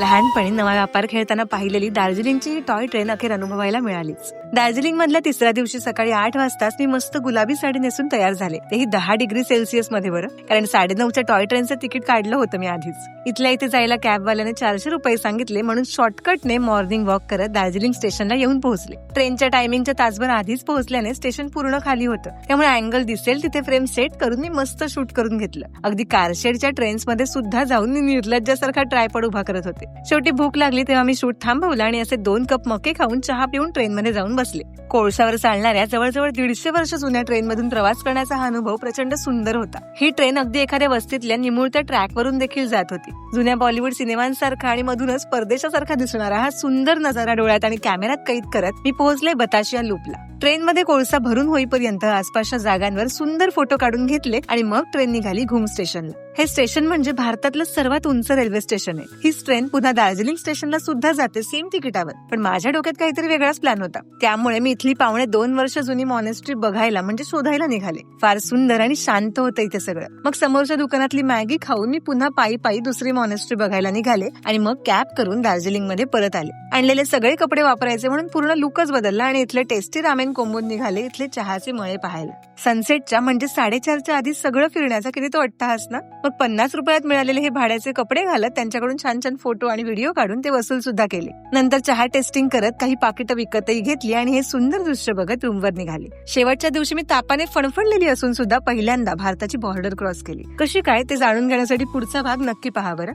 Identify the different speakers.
Speaker 1: लहानपणी नवा व्यापार खेळताना पाहिलेली दार्जिलिंगची ही टॉय ट्रेन अखेर अनुभवायला मिळालीच. दार्जिलिंग मधल्या तिसऱ्या दिवशी सकाळी आठ वाजताच मी मस्त गुलाबी साडी नेसून तयार झाले. तेही दहा डिग्री सेल्सिअसमध्ये बरं. कारण साडेनऊच्या टॉय ट्रेनचं तिकीट काढलं होतं मी आधीच. इथल्या इथे जायला कॅबवाल्याने चारशे रुपये सांगितले म्हणून शॉर्टकटने मॉर्निंग वॉक करत दार्जिलिंग स्टेशनला येऊन पोहोचले. ट्रेनच्या टायमिंगच्या तासभर आधीच पोहोचल्याने स्टेशन पूर्ण खाली होतं. त्यामुळे अँगल दिसेल तिथे फ्रेम सेट करून मी मस्त शूट करून घेतलं. अगदी कारशेडच्या ट्रेन्समध्ये सुद्धा जाऊन मी निर्लज्जासारखा ट्रायपड उभा करत होते. होते शेवटी भूक लागली तेव्हा मी शूट थांबवलं आणि असे दोन कप मके खाऊन चहा पिऊन ट्रेनमध्ये जाऊन बसले. कोळशावर चालणाऱ्या जवळजवळ दीडशे वर्ष जुन्या ट्रेनमधून प्रवास करण्याचा हा अनुभव प्रचंड सुंदर होता. ही ट्रेन अगदी एखाद्या वस्तीतल्या निमुळत्या ट्रॅकवरून देखील जात होती. जुन्या बॉलिवूड सिनेमांसारखा आणि मधूनच परदेशासारखा दिसणारा हा सुंदर नजारा डोळ्यात आणि कॅमेऱ्यात कैद करत मी पोहोचले बताशिया लूपला. ट्रेनमध्ये कोळसा भरून होईपर्यंत आसपासच्या जागांवर सुंदर फोटो काढून घेतले आणि मग ट्रेन निघाली घुम स्टेशनला. हे स्टेशन म्हणजे भारतातलं सर्वात उंच रेल्वे स्टेशन आहे. ही ट्रेन पुन्हा दार्जिलिंग स्टेशनला सुद्धा जाते सेम तिकिटावर. पण माझ्या डोक्यात काहीतरी वेगळाच प्लॅन होता. त्यामुळे मी इथली पावणे दोन वर्ष जुनी मॉनेस्ट्री बघायला म्हणजे शोधायला निघाले. फार सुंदर आणि शांत होतं इथे सगळं. मग समोरच्या दुकानातली मॅगी खाऊन मी पुन्हा पायी पायी दुसरी मॉनेस्ट्री बघायला निघाले आणि मग कॅब करून दार्जिलिंगमध्ये परत आले. आणलेले सगळे कपडे वापरायचे म्हणून पूर्ण लुकच बदलला आणि इथले टेस्टी रामेन कोंबून निघाले इथले चहाचे मळे पाहायला. सनसेटच्या म्हणजे साडेचारच्या आधी सगळं फिरण्याचा किती तो अट्टहास ना? मग पन्नास रुपयात मिळालेले हे भाड्याचे कपडे घालत त्यांच्याकडून छान छान फोटो आणि व्हिडिओ काढून ते वसूल सुद्धा केले. नंतर चहा टेस्टिंग करत काही पाकिटं विकतही घेतली आणि हे सुंदर दृश्य बघत रूमवर निघाले. शेवटच्या दिवशी मी तापाने फणफणलेली असून सुद्धा पहिल्यांदा भारताची बॉर्डर क्रॉस केली. कशी काय ते जाणून घेण्यासाठी पुढचा भाग नक्की पहा बरं.